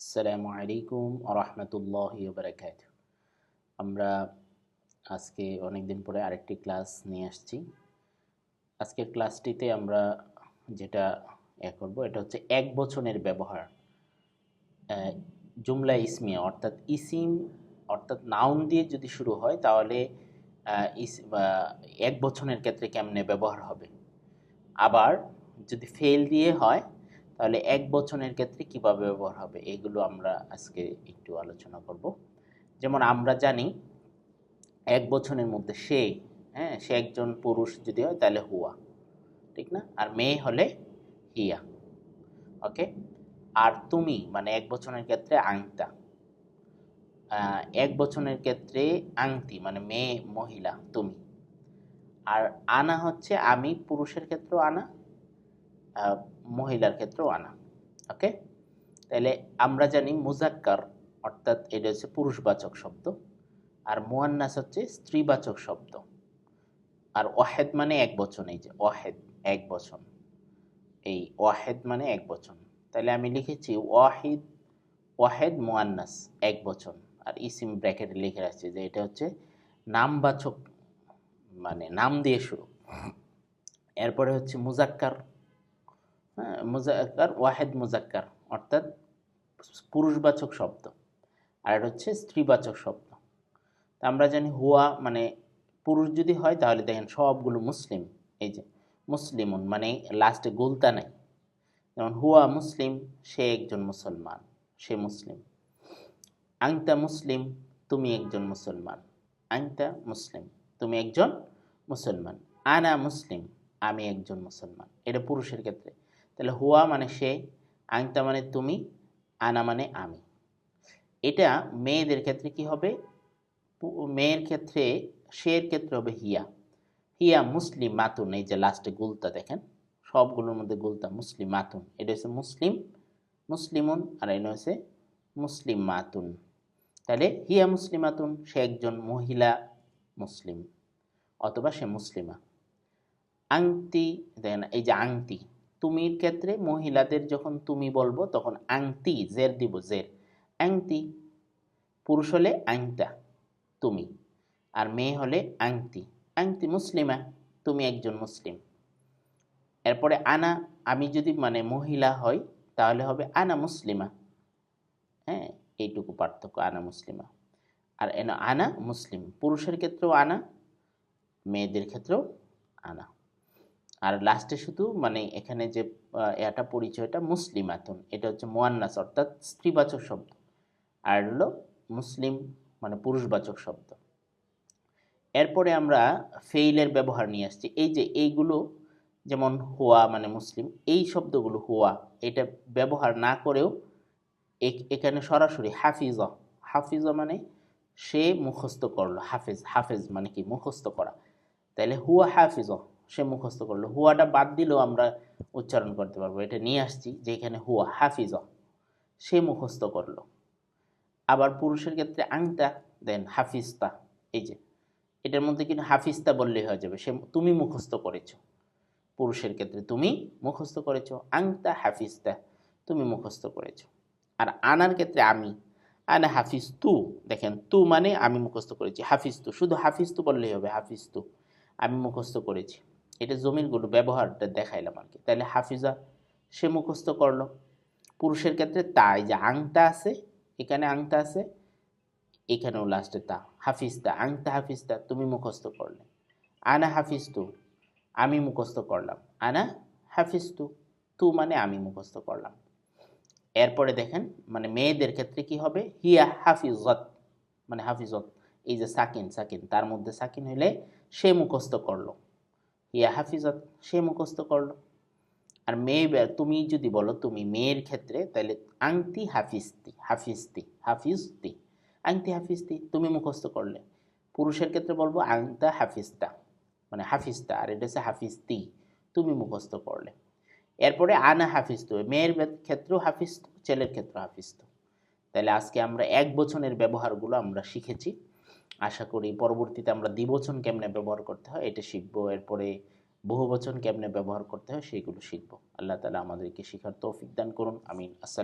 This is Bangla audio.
আসসালামু আলাইকুম আরহামতুল্লাহ বারাকাত আমরা আজকে অনেক দিন পরে আরেকটি ক্লাস নিয়ে আসছি। আজকের ক্লাসটিতে আমরা যেটা এ করব, এটা হচ্ছে এক বচনের ব্যবহার। জুমলা ইসমিয়া, অর্থাৎ ইসিম, অর্থাৎ নাউন দিয়ে যদি শুরু হয়, তাহলে ইস এক বচনের ক্ষেত্রে কেমনে ব্যবহার হবে? আবার যদি ফেল দিয়ে হয় তাহলে এক বচনের ক্ষেত্রে কীভাবে ব্যবহার হবে? এগুলো আমরা আজকে একটু আলোচনা করব। যেমন আমরা জানি এক বচনের মধ্যে সে হ্যাঁ সে একজন পুরুষ যদি হয় তাহলে হুয়া, ঠিক না? আর মেয়ে হলে হিয়া, ওকে? আর তুমি মানে এক বচনের ক্ষেত্রে আংতা এক বচনের ক্ষেত্রে আংটি মানে মেয়ে মহিলা, তুমি। আর আনা হচ্ছে আমি, পুরুষের ক্ষেত্রেও আনা মহিলার ক্ষেত্রেও আনা ওকে তাহলে আমরা জানি মুজাক্কার, অর্থাৎ এটা হচ্ছে পুরুষবাচক শব্দ, আর মোয়ান্নাস হচ্ছে স্ত্রীবাচক শব্দ, আর ওয়াহেদ মানে এক বচন, এই যে ওয়াহেদ, এক বচন, এই ওয়াহেদ মানে এক বচন, তাহলে আমি লিখেছি ওয়াহিদ, ওয়াহেদ, মুয়ান্নাস, এক বচন, আর ইসিম ব্র্যাকেটে লিখে রাখছি যে এটা হচ্ছে নামবাচক মানে নাম দিয়ে শুরু, এরপরে হচ্ছে মুজাক্কার হ্যাঁ ওয়াহেদ মুজাক্কার, অর্থাৎ পুরুষবাচক শব্দ। আর এটা হচ্ছে স্ত্রীবাচক শব্দ। তা আমরা জানি হুয়া মানে পুরুষ যদি হয় তাহলে দেখেন সবগুলো মুসলিম। এই যে মুসলিমুন মানে লাস্টে গুলতা নাই। যেমন হুয়া মুসলিম, সে একজন মুসলমান, সে মুসলিম। আংতা মুসলিম, তুমি একজন মুসলমান। আংতা মুসলিম, তুমি একজন মুসলমান। আনা মুসলিম, আমি একজন মুসলমান। এটা পুরুষের ক্ষেত্রে। তাহলে হুয়া মানে সে আংতা মানে তুমি, আনা মানে আমি। এটা মেয়েদের ক্ষেত্রে কি হবে? মেয়ের ক্ষেত্রে শের ক্ষেত্রে হবে হিয়া। হিয়া মুসলিম মাতুন, এই যে লাস্টে গুলতা দেখেন? সবগুলোর মধ্যে গুলতা মুসলিম মাতুন। এটা হচ্ছে মুসলিম, মুসলিমুন, আর এটা হচ্ছে মুসলিম মাতুন। তাহলে হিয়া মুসলিমাতুন সে একজন মহিলা মুসলিম, অথবা সে মুসলিমা। আংটি, দেখেন এই যে আংটি তুমির ক্ষেত্রে মহিলাদের যখন তুমি বলব, তখন আংটি, জের দিব, জের। আংটি, পুরুষ হলে আংটা, তুমি। আর মেয়ে হলে আংটি। আংটি মুসলিমা, তুমি একজন মুসলিম। এরপরে আনা, আমি যদি মানে মহিলা হই, তাহলে হবে আনা মুসলিমা। হ্যাঁ এইটুকু পার্থক্য, আনা মুসলিমা। আর এন, আনা মুসলিম। পুরুষের ক্ষেত্রেও আনা, মেয়েদের ক্ষেত্রেও আনা। আর লাস্টে শুধু মানে এখানে যে এটা পরিচয়টা মুসলিমাতুন এটা হচ্ছে মোয়ান্নাস, অর্থাৎ স্ত্রীবাচক শব্দ। আর হলো মুসলিম মানে পুরুষবাচক শব্দ। এরপরে আমরা ফেইলের ব্যবহার নিয়ে আসছি। এই যে এইগুলো যেমন হুয়া মানে মুসলিম, এই শব্দগুলো হুয়া, এটা ব্যবহার না করেও এখানে সরাসরি হাফিজ হাফিজ মানে সে মুখস্থ করল, হাফিজ হাফিজ মানে কি? মুখস্থ করা। তাহলে হুয়া হাফিজ সে মুখস্থ করল। হুয়াটা বাদ দিলেও আমরা উচ্চারণ করতে পারব। এটা নিয়ে আসছি যে এখানে হুয়া, হাফিজ। সে মুখস্থ করল। আবার পুরুষের ক্ষেত্রে আংটা দেন হাফিজতা। এই যে, এটার মধ্যে কিন্তু হাফিজতা বললেই হয়ে যাবে। সে, তুমি মুখস্থ করেছ। পুরুষের ক্ষেত্রে তুমি মুখস্থ করেছ। আংতা, হাফিজতা, তুমি মুখস্থ করেছ। আর আনার ক্ষেত্রে আমি। আনা হাফিজ তু দেখেন, তু মানে আমি মুখস্থ করেছি। হাফিজ তু শুধু হাফিজ তু বললেই হবে হাফিজ তু আমি মুখস্থ করেছি। এটা জমিনগুলো ব্যবহারটা দেখাইলাম আর কি। তাহলে হাফিজা সে মুখস্থ করল। পুরুষের ক্ষেত্রে তা, এই যে আংটা আছে, এখানে আংটা আছে, এখানেও লাস্টে তা। হাফিজতা আংতা হাফিজতা তুমি মুখস্থ করলে। আনা হাফিজ তু, আমি মুখস্থ করলাম। আনা হাফিজ তু তু মানে আমি মুখস্থ করলাম। এরপরে দেখেন মানে মেয়েদের ক্ষেত্রে কি হবে? হিয়া হাফিজত মানে হাফিজত, এই যে সাকিন সাকিন, তার মধ্যে সাকিন হইলে সে মুখস্থ করল। হিয়া হাফিজত, সে মুখস্থ করল। আর মেয়ে তুমি যদি বলো তুমি মেয়ের ক্ষেত্রে তাহলে আংটি হাফিজতি হাফিজতি হাফিজতি আংতি হাফিজতি, তুমি মুখস্থ করলে। পুরুষের ক্ষেত্রে বলব আংতা হাফিজতা মানে হাফিজতা, আর এটা হচ্ছে হাফিজতি, তুমি মুখস্থ করলে। এরপরে আনা হাফিজতু, মেয়ের ক্ষেত্রেও হাফিজতু, ছেলের ক্ষেত্রেও হাফিজতু। তাহলে আজকে আমরা এক বছরের ব্যবহারগুলো আমরা শিখেছি। আশা করি পরবর্তীতে আমরা দ্বিবচন কেমনে ব্যবহার করতে হয় এটা শিখব। এরপরে বহুবচন কেমনে ব্যবহার করতে হয় সেইগুলো শিখব। আল্লাহ তালা আমাদেরকে শেখার তৌফিক দান করুন। আমিন। আসসালাম